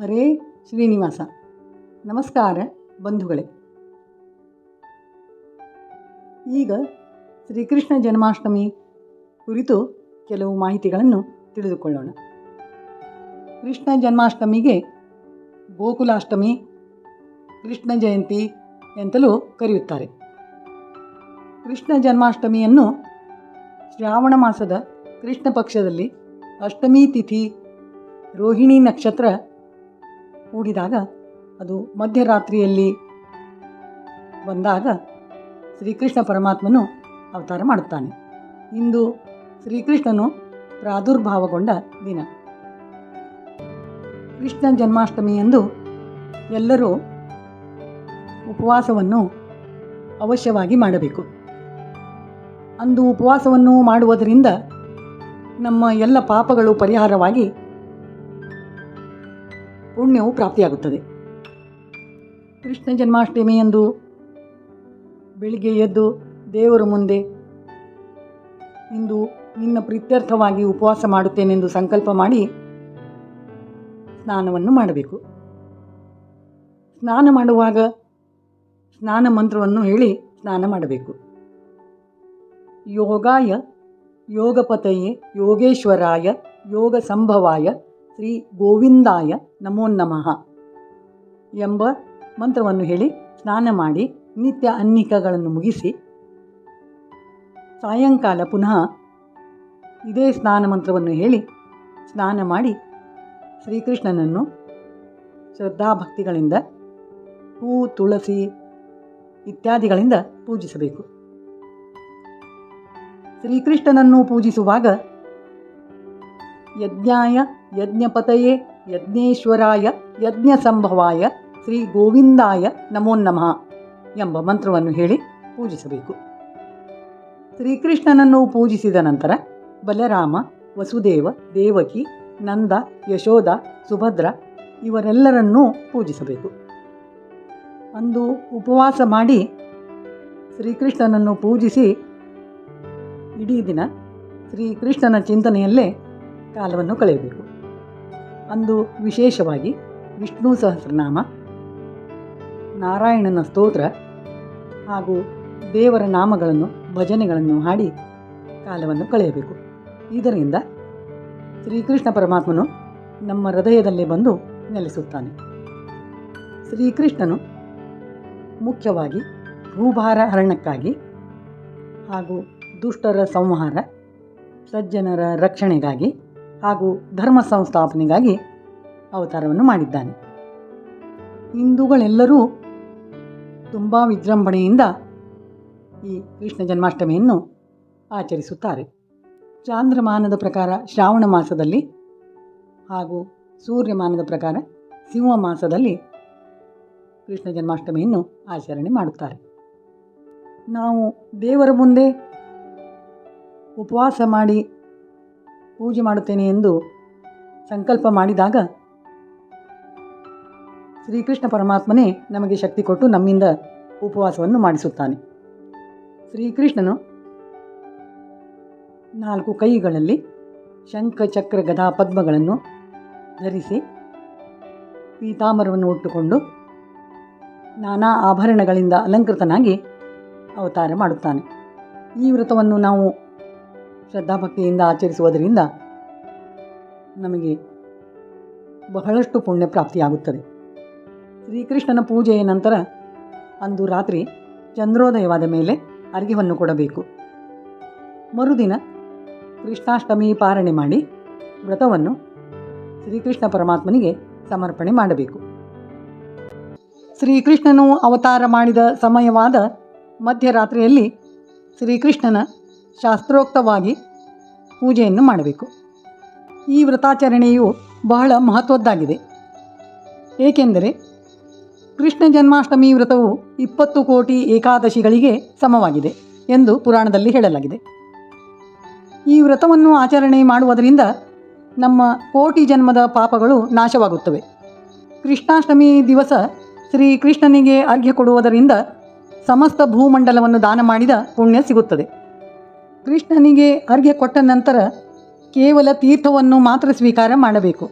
ಹರೇ ಶ್ರೀನಿವಾಸ. ನಮಸ್ಕಾರ ಬಂಧುಗಳೇ. ಈಗ ಶ್ರೀಕೃಷ್ಣ ಜನ್ಮಾಷ್ಟಮಿ ಕುರಿತು ಕೆಲವು ಮಾಹಿತಿಗಳನ್ನು ತಿಳಿದುಕೊಳ್ಳೋಣ. ಕೃಷ್ಣ ಜನ್ಮಾಷ್ಟಮಿಗೆ ಗೋಕುಲಾಷ್ಟಮಿ, ಕೃಷ್ಣ ಜಯಂತಿ ಎಂತಲೂ ಕರೆಯುತ್ತಾರೆ. ಕೃಷ್ಣ ಜನ್ಮಾಷ್ಟಮಿಯನ್ನು ಶ್ರಾವಣ ಮಾಸದ ಕೃಷ್ಣ ಪಕ್ಷದಲ್ಲಿ ಅಷ್ಟಮಿ ತಿಥಿ, ರೋಹಿಣಿ ನಕ್ಷತ್ರ ಕೂಡಿದಾಗ ಅದು ಮಧ್ಯರಾತ್ರಿಯಲ್ಲಿ ಬಂದಾಗ ಶ್ರೀಕೃಷ್ಣ ಪರಮಾತ್ಮನು ಅವತಾರ ಮಾಡುತ್ತಾನೆ. ಇಂದು ಶ್ರೀಕೃಷ್ಣನು ಪ್ರಾದುರ್ಭಾವಗೊಂಡ ದಿನ. ಕೃಷ್ಣ ಜನ್ಮಾಷ್ಟಮಿಯಂದು ಎಲ್ಲರೂ ಉಪವಾಸವನ್ನು ಅವಶ್ಯವಾಗಿ ಮಾಡಬೇಕು. ಅಂದು ಉಪವಾಸವನ್ನು ಮಾಡುವುದರಿಂದ ನಮ್ಮ ಎಲ್ಲ ಪಾಪಗಳು ಪರಿಹಾರವಾಗಿ ಪುಣ್ಯವು ಪ್ರಾಪ್ತಿಯಾಗುತ್ತದೆ. ಕೃಷ್ಣ ಜನ್ಮಾಷ್ಟಮಿಯಂದು ಬೆಳಿಗ್ಗೆ ಎದ್ದು ದೇವರ ಮುಂದೆ ಇಂದು ನಿನ್ನ ಪ್ರೀತ್ಯರ್ಥವಾಗಿ ಉಪವಾಸ ಮಾಡುತ್ತೇನೆಂದು ಸಂಕಲ್ಪ ಮಾಡಿ ಸ್ನಾನವನ್ನು ಮಾಡಬೇಕು. ಸ್ನಾನ ಮಾಡುವಾಗ ಸ್ನಾನ ಮಂತ್ರವನ್ನು ಹೇಳಿ ಸ್ನಾನ ಮಾಡಬೇಕು. ಯೋಗಾಯ ಯೋಗಪತಯೇ ಯೋಗೇಶ್ವರಾಯ ಯೋಗ ಸಂಭವಾಯ ಶ್ರೀ ಗೋವಿಂದಾಯ ನಮೋ ನಮಃ ಎಂಬ ಮಂತ್ರವನ್ನು ಹೇಳಿ ಸ್ನಾನ ಮಾಡಿ ನಿತ್ಯ ಅನ್ನಿಕಗಳನ್ನು ಮುಗಿಸಿ ಸಾಯಂಕಾಲ ಪುನಃ ಇದೇ ಸ್ನಾನ ಮಂತ್ರವನ್ನು ಹೇಳಿ ಸ್ನಾನ ಮಾಡಿ ಶ್ರೀಕೃಷ್ಣನನ್ನು ಶ್ರದ್ಧಾಭಕ್ತಿಗಳಿಂದ ಹೂ, ತುಳಸಿ ಇತ್ಯಾದಿಗಳಿಂದ ಪೂಜಿಸಬೇಕು. ಶ್ರೀಕೃಷ್ಣನನ್ನು ಪೂಜಿಸುವಾಗ ಯಜ್ಞಾಯ ಯಜ್ಞಪತಯೇ ಯಜ್ಞೇಶ್ವರಾಯ ಯಜ್ಞ ಸಂಭವಾಯ ಶ್ರೀ ಗೋವಿಂದಾಯ ನಮೋ ನಮಃ ಎಂಬ ಮಂತ್ರವನ್ನು ಹೇಳಿ ಪೂಜಿಸಬೇಕು. ಶ್ರೀಕೃಷ್ಣನನ್ನು ಪೂಜಿಸಿದ ನಂತರ ಬಲರಾಮ, ವಸುದೇವ, ದೇವಕಿ, ನಂದ ಯಶೋಧ ಸುಭದ್ರ ಇವರೆಲ್ಲರನ್ನೂ ಪೂಜಿಸಬೇಕು. ಅಂದು ಉಪವಾಸ ಮಾಡಿ ಶ್ರೀಕೃಷ್ಣನನ್ನು ಪೂಜಿಸಿ ಇಡೀ ದಿನ ಶ್ರೀಕೃಷ್ಣನ ಚಿಂತನೆಯಲ್ಲೇ ಕಾಲವನ್ನು ಕಳೆಯಬೇಕು. ಅಂದು ವಿಶೇಷವಾಗಿ ವಿಷ್ಣು ಸಹಸ್ರನಾಮ, ನಾರಾಯಣನ ಸ್ತೋತ್ರ ಹಾಗೂ ದೇವರ ನಾಮಗಳನ್ನು, ಭಜನೆಗಳನ್ನು ಹಾಡಿ ಕಾಲವನ್ನು ಕಳೆಯಬೇಕು. ಇದರಿಂದ ಶ್ರೀಕೃಷ್ಣ ಪರಮಾತ್ಮನು ನಮ್ಮ ಹೃದಯದಲ್ಲಿ ಬಂದು ನೆಲೆಸುತ್ತಾನೆ. ಶ್ರೀಕೃಷ್ಣನು ಮುಖ್ಯವಾಗಿ ಭೂಭಾರ ಹರಣಕ್ಕಾಗಿ ಹಾಗೂ ದುಷ್ಟರ ಸಂಹಾರ, ಸಜ್ಜನರ ರಕ್ಷಣೆಗಾಗಿ ಹಾಗೂ ಧರ್ಮ ಸಂಸ್ಥಾಪನೆಗಾಗಿ ಅವತಾರವನ್ನು ಮಾಡಿದ್ದಾನೆ. ಹಿಂದೂಗಳೆಲ್ಲರೂ ತುಂಬ ವಿಜೃಂಭಣೆಯಿಂದ ಈ ಕೃಷ್ಣ ಜನ್ಮಾಷ್ಟಮಿಯನ್ನು ಆಚರಿಸುತ್ತಾರೆ. ಚಾಂದ್ರಮಾನದ ಪ್ರಕಾರ ಶ್ರಾವಣ ಮಾಸದಲ್ಲಿ ಹಾಗೂ ಸೂರ್ಯಮಾನದ ಪ್ರಕಾರ ಸಿಂಹ ಮಾಸದಲ್ಲಿ ಕೃಷ್ಣ ಜನ್ಮಾಷ್ಟಮಿಯನ್ನು ಆಚರಣೆ ಮಾಡುತ್ತಾರೆ. ನಾವು ದೇವರ ಮುಂದೆ ಉಪವಾಸ ಮಾಡಿ ಪೂಜೆ ಮಾಡುತ್ತೇನೆ ಎಂದು ಸಂಕಲ್ಪ ಮಾಡಿದಾಗ ಶ್ರೀಕೃಷ್ಣ ಪರಮಾತ್ಮನೇ ನಮಗೆ ಶಕ್ತಿ ಕೊಟ್ಟು ನಮ್ಮಿಂದ ಉಪವಾಸವನ್ನು ಮಾಡಿಸುತ್ತಾನೆ. ಶ್ರೀಕೃಷ್ಣನು ನಾಲ್ಕು ಕೈಗಳಲ್ಲಿ ಶಂಖ, ಚಕ್ರ, ಗದಾ ಪದ್ಮಗಳನ್ನು ಧರಿಸಿ ಪೀತಾಮರವನ್ನು ಉಟ್ಟುಕೊಂಡು ನಾನಾ ಆಭರಣಗಳಿಂದ ಅಲಂಕೃತನಾಗಿ ಅವತಾರ ಮಾಡುತ್ತಾನೆ. ಈ ವ್ರತವನ್ನು ನಾವು ಶ್ರದ್ಧಾಭಕ್ತಿಯಿಂದ ಆಚರಿಸುವುದರಿಂದ ನಮಗೆ ಬಹಳಷ್ಟು ಪುಣ್ಯ ಪ್ರಾಪ್ತಿಯಾಗುತ್ತದೆ. ಶ್ರೀಕೃಷ್ಣನ ಪೂಜೆಯ ನಂತರ ಅಂದು ರಾತ್ರಿ ಚಂದ್ರೋದಯವಾದ ಮೇಲೆ ಅರ್ಘ್ಯವನ್ನು ಕೊಡಬೇಕು. ಮರುದಿನ ಕೃಷ್ಣಾಷ್ಟಮಿ ಪಾರಣೆ ಮಾಡಿ ವ್ರತವನ್ನು ಶ್ರೀಕೃಷ್ಣ ಪರಮಾತ್ಮನಿಗೆ ಸಮರ್ಪಣೆ ಮಾಡಬೇಕು. ಶ್ರೀಕೃಷ್ಣನು ಅವತಾರ ಮಾಡಿದ ಸಮಯವಾದ ಮಧ್ಯರಾತ್ರಿಯಲ್ಲಿ ಶ್ರೀಕೃಷ್ಣನ ಶಾಸ್ತ್ರೋಕ್ತವಾಗಿ ಪೂಜೆಯನ್ನು ಮಾಡಬೇಕು. ಈ ವ್ರತಾಚರಣೆಯು ಬಹಳ ಮಹತ್ವದ್ದಾಗಿದೆ. ಏಕೆಂದರೆ ಕೃಷ್ಣ ಜನ್ಮಾಷ್ಟಮಿ ವ್ರತವು ಇಪ್ಪತ್ತು ಕೋಟಿ ಏಕಾದಶಿಗಳಿಗೆ ಸಮವಾಗಿದೆ ಎಂದು ಪುರಾಣದಲ್ಲಿ ಹೇಳಲಾಗಿದೆ. ಈ ವ್ರತವನ್ನು ಆಚರಣೆ ಮಾಡುವುದರಿಂದ ನಮ್ಮ ಕೋಟಿ ಜನ್ಮದ ಪಾಪಗಳು ನಾಶವಾಗುತ್ತವೆ. ಕೃಷ್ಣಾಷ್ಟಮಿ ದಿವಸ ಶ್ರೀ ಕೃಷ್ಣನಿಗೆ ಅರ್ಘ್ಯ ಕೊಡುವುದರಿಂದ ಸಮಸ್ತ ಭೂಮಂಡಲವನ್ನು ದಾನ ಮಾಡಿದ ಪುಣ್ಯ ಸಿಗುತ್ತದೆ. ಕೃಷ್ಣನಿಗೆ ಅರ್ಘ್ಯ ಕೊಟ್ಟ ನಂತರ ಕೇವಲ ತೀರ್ಥವನ್ನು ಮಾತ್ರ ಸ್ವೀಕಾರ ಮಾಡಬೇಕು.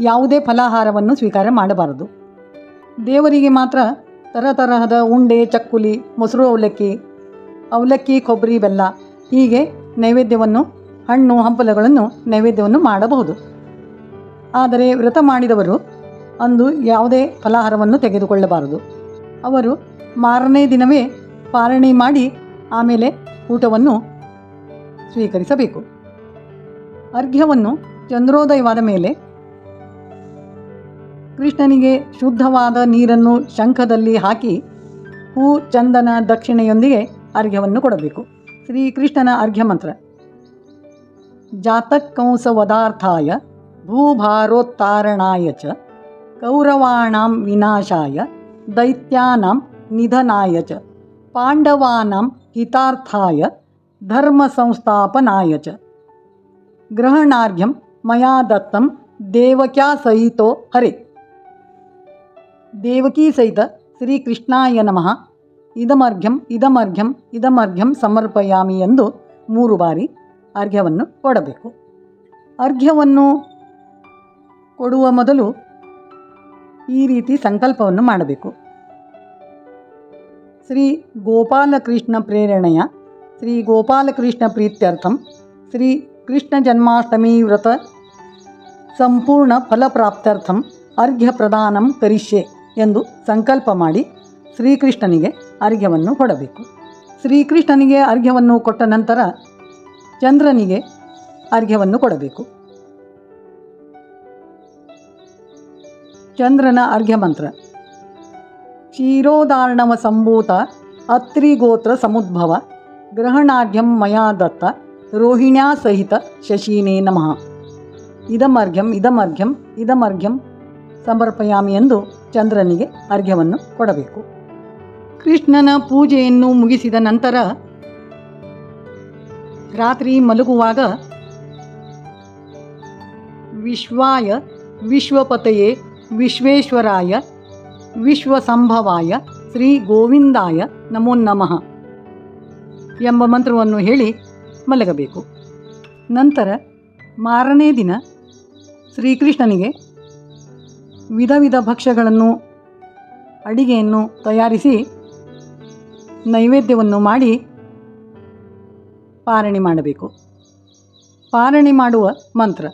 ಯಾವುದೇ ಫಲಾಹಾರವನ್ನು ಸ್ವೀಕಾರ ಮಾಡಬಾರದು. ದೇವರಿಗೆ ಮಾತ್ರ ತರತರಹದ ಉಂಡೆ, ಚಕ್ಕುಲಿ, ಮೊಸರು, ಅವಲಕ್ಕಿ ಅವಲಕ್ಕಿ, ಕೊಬ್ಬರಿ, ಬೆಲ್ಲ ಹೀಗೆ ನೈವೇದ್ಯವನ್ನು, ಹಣ್ಣು, ಹಂಪಲಗಳನ್ನು ನೈವೇದ್ಯವನ್ನು ಮಾಡಬಹುದು. ಆದರೆ ವ್ರತ ಮಾಡಿದವರು ಅಂದು ಯಾವುದೇ ಫಲಾಹಾರವನ್ನು ತೆಗೆದುಕೊಳ್ಳಬಾರದು. ಅವರು ಮಾರನೇ ದಿನವೇ ಪಾರಣೆ ಮಾಡಿ ಆಮೇಲೆ ಊಟವನ್ನು ಸ್ವೀಕರಿಸಬೇಕು. ಅರ್ಘ್ಯವನ್ನು ಚಂದ್ರೋದಯವಾದ ಮೇಲೆ ಕೃಷ್ಣನಿಗೆ ಶುದ್ಧವಾದ ನೀರನ್ನು ಶಂಖದಲ್ಲಿ ಹಾಕಿ ಹೂ ಚಂದನ ದಕ್ಷಿಣೆಯೊಂದಿಗೆ ಅರ್ಘ್ಯವನ್ನು ಕೊಡಬೇಕು. ಶ್ರೀಕೃಷ್ಣನ ಅರ್ಘ್ಯ ಮಂತ್ರ. ಜಾತಕಂಸವದಾರ್ಥಾಯ ಭೂಭಾರೋತ್ತಾರಣಾಯ ಚ ಕೌರವಾಣಾಂ ವಿನಾಶಾಯ ದೈತ್ಯಾನಾಂ ನಿಧನಾಯ ಚ ಪಾಂಡವಾನಾಂ ಹಿತಾರ್ಥಾಯ ಧರ್ಮ ಸಂಸ್ಥಾಪನಾಯ ಚ ಗ್ರಹಣಾರ್ಘ್ಯಂ ಮಯಾ ದತ್ತಂ ದೇವಕ್ಯಾ ಸಹಿತೋ ಹರಿ ದೇವಕೀ ಸಹಿತ ಶ್ರೀಕೃಷ್ಣಾಯ ನಮಃ ಇದಮರ್ಘ್ಯಂ ಇದಮರ್ಘ್ಯಂ ಇದಮರ್ಘ್ಯಂ ಸಮರ್ಪಯಾಮಿ ಎಂದು ಮೂರು ಬಾರಿ ಅರ್ಘ್ಯವನ್ನು ಕೊಡಬೇಕು। ಅರ್ಘ್ಯವನ್ನು ಕೊಡುವ ಮೊದಲು ಈ ರೀತಿ ಸಂಕಲ್ಪವನ್ನು ಮಾಡಬೇಕು। ಶ್ರೀ ಗೋಪಾಲಕೃಷ್ಣ ಪ್ರೇರಣೆಯ ಶ್ರೀ ಗೋಪಾಲಕೃಷ್ಣ ಪ್ರೀತ್ಯರ್ಥಂ. ಶ್ರೀ ಕೃಷ್ಣ ಜನ್ಮಾಷ್ಟಮಿ ವ್ರತ ಸಂಪೂರ್ಣ ಅರ್ಘ್ಯ ಪ್ರದಾನಂ ಕರಿಷ್ಯೆ ಎಂದು ಸಂಕಲ್ಪ ಮಾಡಿ ಶ್ರೀಕೃಷ್ಣನಿಗೆ ಅರ್ಘ್ಯವನ್ನು ಕೊಡಬೇಕು. ಶ್ರೀಕೃಷ್ಣನಿಗೆ ಅರ್ಘ್ಯವನ್ನು ಕೊಟ್ಟ ನಂತರ ಚಂದ್ರನಿಗೆ ಅರ್ಘ್ಯವನ್ನು ಕೊಡಬೇಕು. ಚಂದ್ರನ ಅರ್ಘ್ಯ ಮಂತ್ರ. ಕ್ಷೀರೋದಾರ್ಣವ ಸಂಭೂತ ಅತ್ರಿಗೋತ್ರ ಸಮುದ್ಭವ. ಗ್ರಹಣಾರ್ಘ್ಯಂ ಮಯಾ ದತ್ತ ರೋಹಿಣ್ಯಾ ಸಹಿತ ಶಶೀನೇ ನಮಃ. ಇದಮರ್ಘ್ಯಂ ಇದಮರ್ಘ್ಯಂ ಇದಮರ್ಘ್ಯಂ ಸಮರ್ಪಯಾಮಿ ಎಂದು ಚಂದ್ರನಿಗೆ ಅರ್ಘ್ಯವನ್ನು ಕೊಡಬೇಕು. ಕೃಷ್ಣನ ಪೂಜೆಯನ್ನು ಮುಗಿಸಿದ ನಂತರ ರಾತ್ರಿ ಮಲಗುವಾಗ ವಿಶ್ವಾಯ ವಿಶ್ವಪತಯೇ ವಿಶ್ವೇಶ್ವರಾಯ ವಿಶ್ವಸಂಭವಾಯ ಶ್ರೀ ಗೋವಿಂದಾಯ ನಮೋ ನಮಃ. ಎಂಬ ಮಂತ್ರವನ್ನು ಹೇಳಿ ಮಲಗಬೇಕು. ನಂತರ ಮಾರನೇ ದಿನ ಶ್ರೀಕೃಷ್ಣನಿಗೆ ವಿಧ ವಿಧ ಭಕ್ಷ್ಯಗಳನ್ನು, ಅಡಿಗೆಯನ್ನು ತಯಾರಿಸಿ ನೈವೇದ್ಯವನ್ನು ಮಾಡಿ ಪಾರಣೆ ಮಾಡಬೇಕು. ಪಾರಣೆ ಮಾಡುವ ಮಂತ್ರ,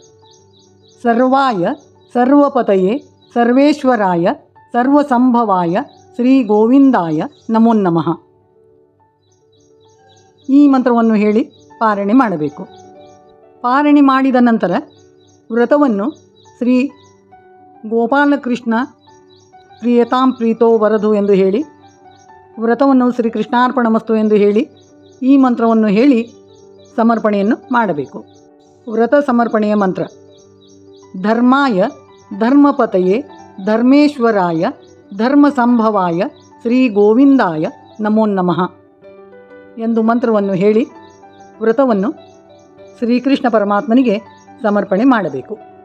ಸರ್ವಾಯ ಸರ್ವಪತಯೇ ಸರ್ವೇಶ್ವರಾಯ ಸರ್ವಸಂಭವಾಯ ಶ್ರೀ ಗೋವಿಂದಾಯ ನಮೋ ನಮಃ. ಈ ಮಂತ್ರವನ್ನು ಹೇಳಿ ಪಾರಣೆ ಮಾಡಬೇಕು. ಪಾರಣೆ ಮಾಡಿದ ನಂತರ ವ್ರತವನ್ನು ಶ್ರೀ ಗೋಪಾಲಕೃಷ್ಣ ಪ್ರಿಯತಾಂ ಪ್ರೀತೋ ವರದು ಎಂದು ಹೇಳಿ, ವ್ರತವನ್ನು ಶ್ರೀ ಕೃಷ್ಣಾರ್ಪಣಮಸ್ತು ಎಂದು ಹೇಳಿ ಈ ಮಂತ್ರವನ್ನು ಹೇಳಿ ಸಮರ್ಪಣೆಯನ್ನು ಮಾಡಬೇಕು. ವ್ರತ ಸಮರ್ಪಣೆಯ ಮಂತ್ರ, ಧರ್ಮಾಯ ಧರ್ಮಪತಯೇ ಧರ್ಮೇಶ್ವರಾಯ ಧರ್ಮ ಸಂಭವಾಯ ಶ್ರೀ ಗೋವಿಂದಾಯ ನಮೋ ನಮಃ. ಎಂದು ಮಂತ್ರವನ್ನು ಹೇಳಿ ವ್ರತವನ್ನು ಶ್ರೀಕೃಷ್ಣ ಪರಮಾತ್ಮನಿಗೆ ಸಮರ್ಪಣೆ ಮಾಡಬೇಕು.